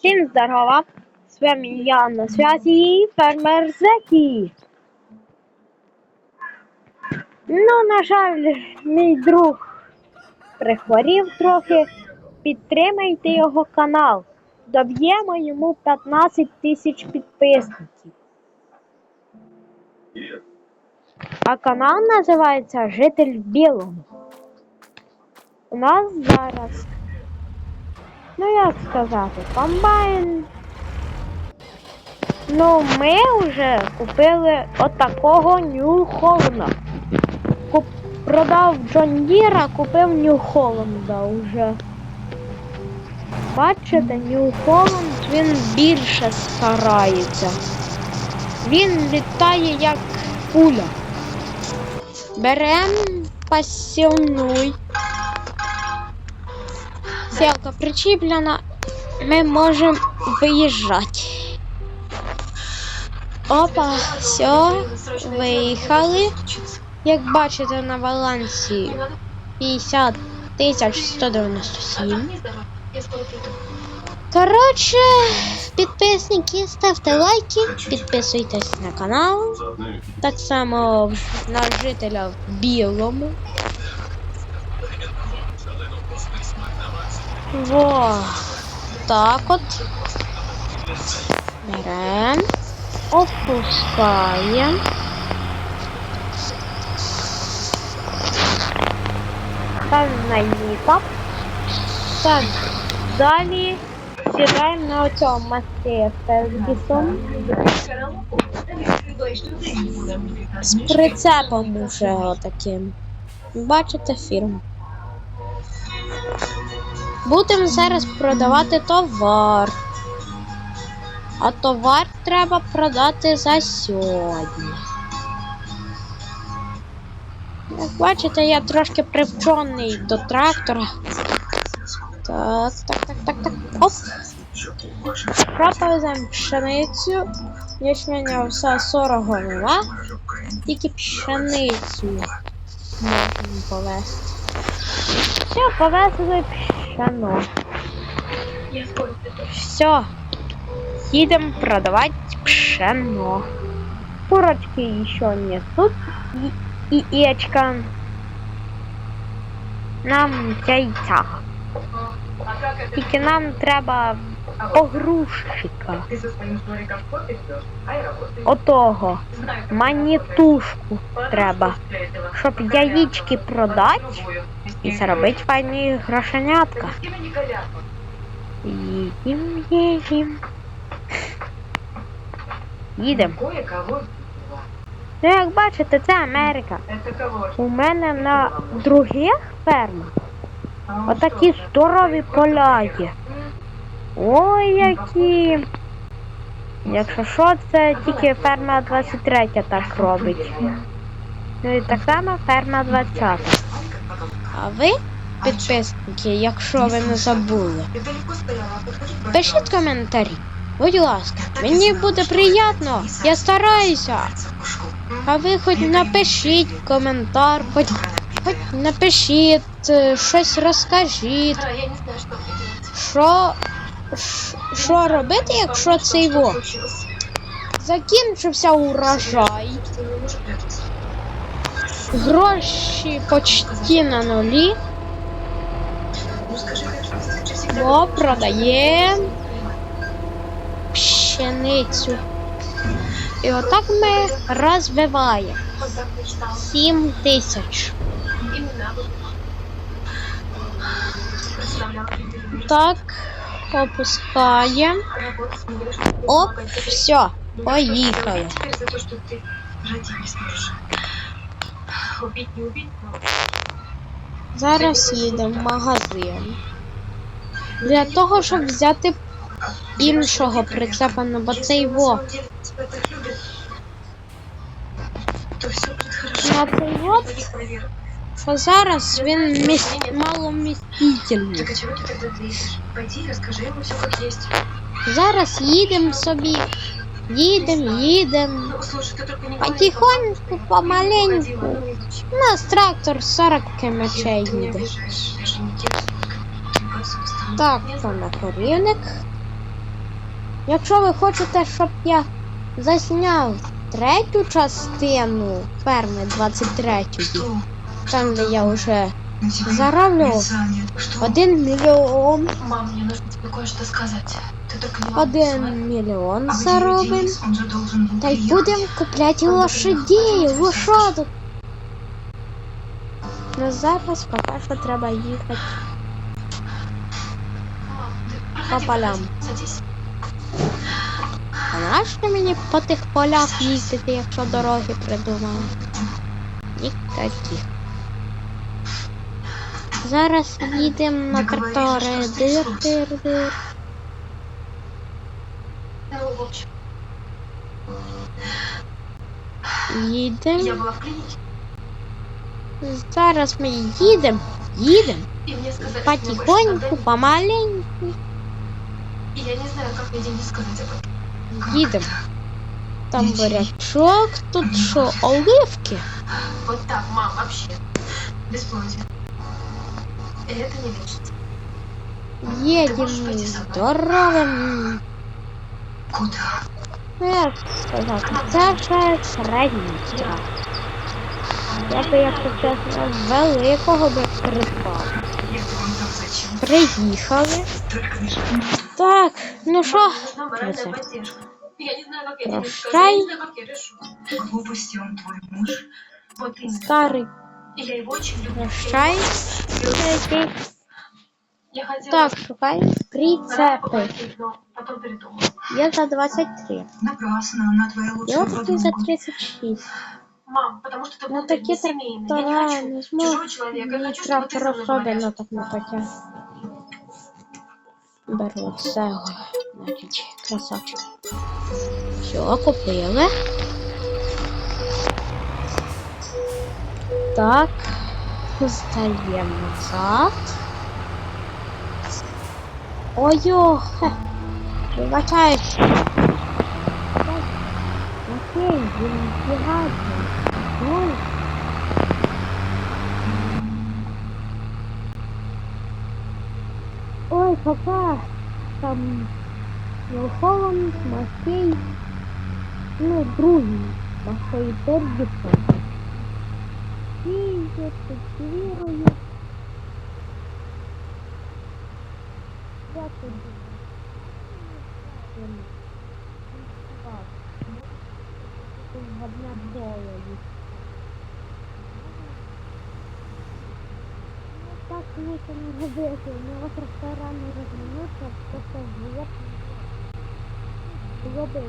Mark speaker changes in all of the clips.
Speaker 1: Всім здорова! З вами я на связи фермер Зекі. Ну, на жаль, мій друг прихворів трохи. Підтримайте його канал. Доб'ємо йому 15 тисяч підписників. А канал називається Житель в Білому. У нас зараз Ну як сказати, комбайн. Ну, ми вже купили отакого Нью Холланда. Куп... Продав Джон Діра, купив Нью Холланда вже. Бачите, Нью Холланд він більше старається. Він літає як пуля. Берем пасівнуй. Стрелка причіплена, ми можемо виїжджати. Опа, все, виїхали. Як бачите на балансі 50 197. Коротше, підписники, ставте лайки, підписуйтесь на канал. Так само на жителя в білому. Во. Так от. Берем. Опускаємо. Ставимо. Так, далі сідаємо на оцьому мості Фергісон. З прицепом уже отаким. Бачите фірму. Будемо зараз продавати товар. А товар треба продати за сьогодні. Як бачите, я трошки привчений до трактора. Так, так, так, так, так. Оп. Що повеземо пшеницю? Ячменя все 40 голова. Тільки пшеницю можемо повезти. Все, повезли пшено. Все. Едем продавать пшено. Курочки еще несут. И яичко. Нам яйця. Тільки нам треба погрузчика.
Speaker 2: Ты со своим шнуриком в кофе ждешь, а я работаю.
Speaker 1: Отого.
Speaker 2: Знаю, как
Speaker 1: Манітушку
Speaker 2: это.
Speaker 1: треба.
Speaker 2: Для этого.
Speaker 1: Щоб
Speaker 2: Какая
Speaker 1: яєчки
Speaker 2: разница?
Speaker 1: продати
Speaker 2: Попробую.
Speaker 1: і заробити файні грошенятка.
Speaker 2: С кем они горят?
Speaker 1: Їдім, їдім. Їдем.
Speaker 2: Кое-кого видела.
Speaker 1: Ну, як бачите, це Америка.
Speaker 2: Это кого ж?
Speaker 1: У мене на других фермах
Speaker 2: А он
Speaker 1: отакі
Speaker 2: что?
Speaker 1: здорові поля є. Ой, які. Якщо що, це тільки ферма 23 так робить. Ну і так само ферма 20. А ви, підписники, якщо ви не забули, пишіть коментарі. Будь ласка, мені буде приємно, я стараюся. А ви хоч напишіть коментар, хоч, хоч напишіть, е, щось розкажіть. Що, що робити, якщо цей во закінчився урожай, гроші почти на нулі,
Speaker 2: Ну
Speaker 1: бо продаємо пшеницю. І отак ми розвиваємо.
Speaker 2: Вот
Speaker 1: 7 тисяч. Так, опускаємо. Оп, все, поїхали. Зараз їдемо в магазин. Для того, щоб взяти іншого прицепа, во.
Speaker 2: На будет хорошо.
Speaker 1: На цей вот,
Speaker 2: Пойди проверь.
Speaker 1: що зараз він міс...
Speaker 2: Так
Speaker 1: маломістительний.
Speaker 2: а чего ты тогда лезешь? Пойди, расскажи ему все как есть.
Speaker 1: Зараз їдемо собі. Їдемо, їдемо.
Speaker 2: Ну, слушай, ты только не говори,
Speaker 1: Потихоньку,
Speaker 2: что
Speaker 1: помаленьку.
Speaker 2: ходила, ну, иди.
Speaker 1: У нас трактор 40 км
Speaker 2: Ты не
Speaker 1: їде.
Speaker 2: обижаешь, я же не девственница. Ты просто устала.
Speaker 1: Так,
Speaker 2: Я
Speaker 1: то
Speaker 2: знаю.
Speaker 1: на корівник. Якщо ви хочете, щоб я засняв третю частину ферми 23
Speaker 2: Что?
Speaker 1: там де я вже
Speaker 2: На тебя
Speaker 1: заравнивал
Speaker 2: весь занят. Что?
Speaker 1: один мільйон,
Speaker 2: Мам, мне нужно тебе кое-что сказать. Ты только не
Speaker 1: один мільйон
Speaker 2: А где
Speaker 1: заробимо.
Speaker 2: Денис? Он же должен был
Speaker 1: Та й
Speaker 2: приехать.
Speaker 1: будемо купляти лошадей. Ви що тут? Ну зараз поки що треба їхати.
Speaker 2: Мам, ты
Speaker 1: По
Speaker 2: проходи,
Speaker 1: полям.
Speaker 2: проходи. Садись.
Speaker 1: А нащо мені по тих полях їздити, якщо дороги придумали? Ніяких. Зараз їдемо на
Speaker 2: Ти говориш,
Speaker 1: трактори.
Speaker 2: що
Speaker 1: Дир,
Speaker 2: стряслось?
Speaker 1: дир, дир.
Speaker 2: Элла Вовч, Я
Speaker 1: Їдемо.
Speaker 2: была в клинике,
Speaker 1: Зараз ми їдемо. Їдемо.
Speaker 2: и мне сказали, что мне больше
Speaker 1: Потихоньку,
Speaker 2: надо-
Speaker 1: помаленьку.
Speaker 2: И я не знаю, как мне Денис сказать об этом. Как
Speaker 1: Їдемо.
Speaker 2: это?
Speaker 1: Там
Speaker 2: Дітей.
Speaker 1: бурячок, тут що, оливки?
Speaker 2: Вот так, мам, вообще. Бесплодие. И это не лечится.
Speaker 1: Їдемо здоровим.
Speaker 2: Куда?
Speaker 1: Як сказати, це страх. Я би, якщо чесно, великого би придбав.
Speaker 2: Я?
Speaker 1: Приїхали. Так, ну що?
Speaker 2: Я я
Speaker 1: Прощай.
Speaker 2: я я. Глупости он твой муж. Я люблю.
Speaker 1: прощай. Який.
Speaker 2: Я хотела
Speaker 1: Так, шукай
Speaker 2: раньше
Speaker 1: прицепи.
Speaker 2: попросить, но потом передумала.
Speaker 1: Є за 23.
Speaker 2: Напрасно, она твоя
Speaker 1: І
Speaker 2: лучшая
Speaker 1: ось тут за 36.
Speaker 2: Мам, потому что ты
Speaker 1: Ну
Speaker 2: будто
Speaker 1: такі
Speaker 2: не семейный. Я не
Speaker 1: трактора
Speaker 2: хочу
Speaker 1: не
Speaker 2: чужого
Speaker 1: зможу.
Speaker 2: человека. Я
Speaker 1: Мій
Speaker 2: хочу, чтобы ты
Speaker 1: трактор
Speaker 2: со мной
Speaker 1: особливо
Speaker 2: говорил.
Speaker 1: так не потяг. Беру все. Значить, красавчик. Все, купили. Так. Здаємо назад. Ой-о! хе. Вибачаюсь. Окей, він бігає. Ой. Ой, папа, там Холланд, Мафей, ну, другий, Мафей Бердісон. Їздять, культивірують. Я тут Одна доля. Ну, так лучше не робити. У нього просто рано розминуться, просто в лоб. В лоби.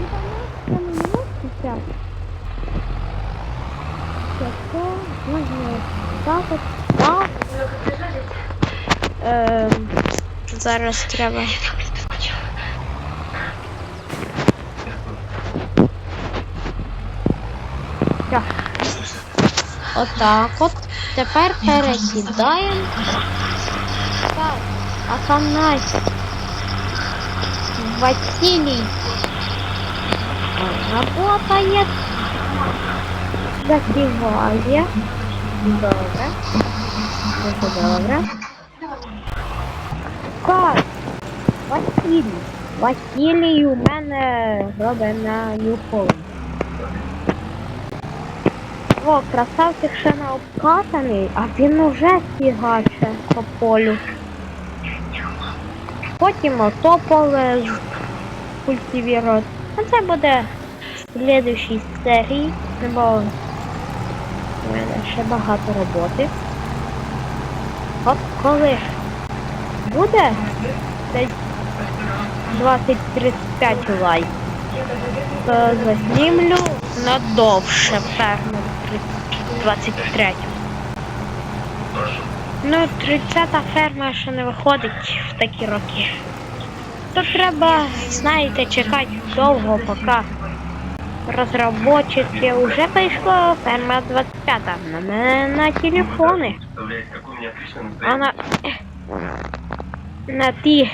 Speaker 1: І там на сейчас. Це можна так от, так. Ем, зараз треба. Так. Отак от. Тепер пересідаємо. Так, Афанасій. Василій. Работает. Запиває. Добре. Дуже добре. Так. Василій. Василій у мене робить на Ньюхолм. О, красавчик ще не обкатаний, а він уже фігаче по полю. Потім ото поле з- культивірувати. Це буде в слідущій серії, бо у мене ще багато роботи. От коли буде десь 20-35 лайків, то заснімлю надовше ферму 23. Ну, 30-та ферма ще не виходить в такі роки. То треба, знаєте, чекати довго, поки розробочики вже прийшло ферма 25 на мене на телефони. А на, на ті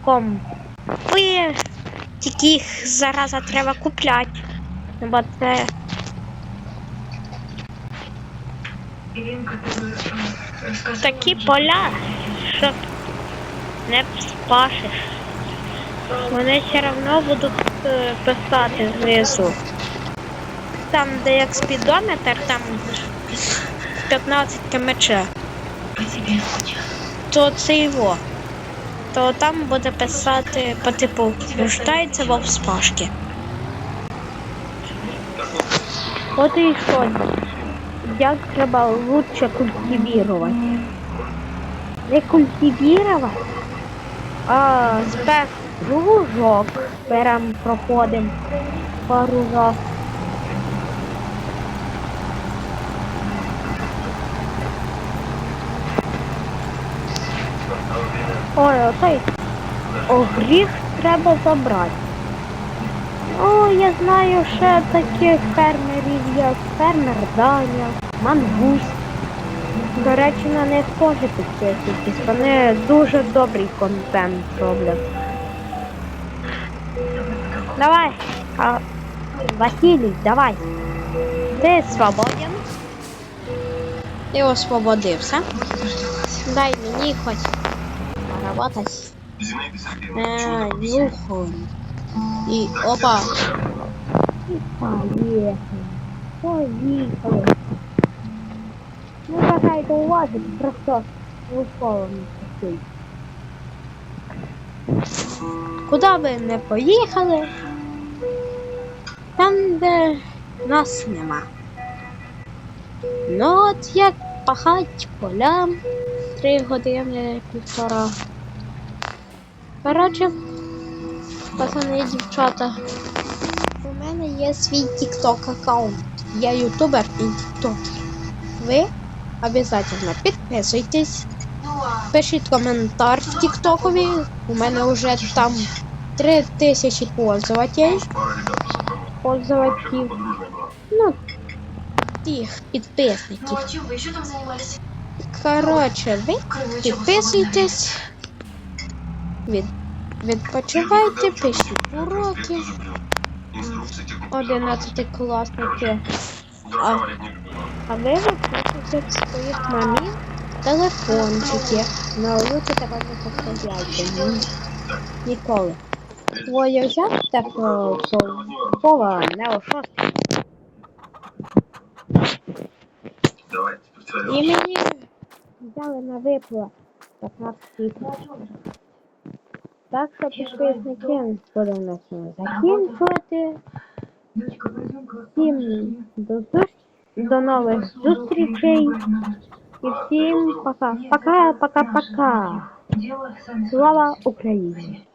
Speaker 1: компи Тільки їх зараза треба купляти. Бо це такі поля, не спашиш. Вони все одно будуть е, писати знизу. Там, де як спідометр, там 15 кмч, то це його. То там буде писати по типу нуждається во вспашки. От і що. Як треба лучше культивувати. Не культивувати, а спецлужок берем, проходимо пару раз. Ой, оцей огріх треба забрати. О, я знаю ще таких фермерів, як фермер Даня, Мангусь. До речі, на них теж підписуйтесь. Вони дуже добрий контент роблять. Давай, а, Василій, давай. Ти свободен? Ти освободився. Дай мені хоч поработать. Э, нюхом. И опа. И поехали. Какая-то уваги, просто на такий. Куда би не поїхали, там, де нас нема. Ну от як пахать поля три години, півтора. Коротше, пацани і дівчата. У мене є свій TikTok аккаунт. Я ютубер і тіктокер. Ви обов'язково підписуйтесь, пишіть коментар в тіктокові. У мене вже там 3000 пользователів. Пользователів. Ну, тих підписників. Коротше, ви підписуйтесь. Від... Відпочивайте, пишіть уроки. 11 класники. А, а ви виписуйте в своїх мамі телефончики. На уроки тебе не поставляйте. Ні. Ніколи. Твоє о, по- Вова, не о шостій. І мені взяли на виплат 15 тисяч. Так що підписники будемо на цьому закінчувати. Всім до, зус... до нових зустрічей. І всім пока. Пока, пока, пока. Слава Україні!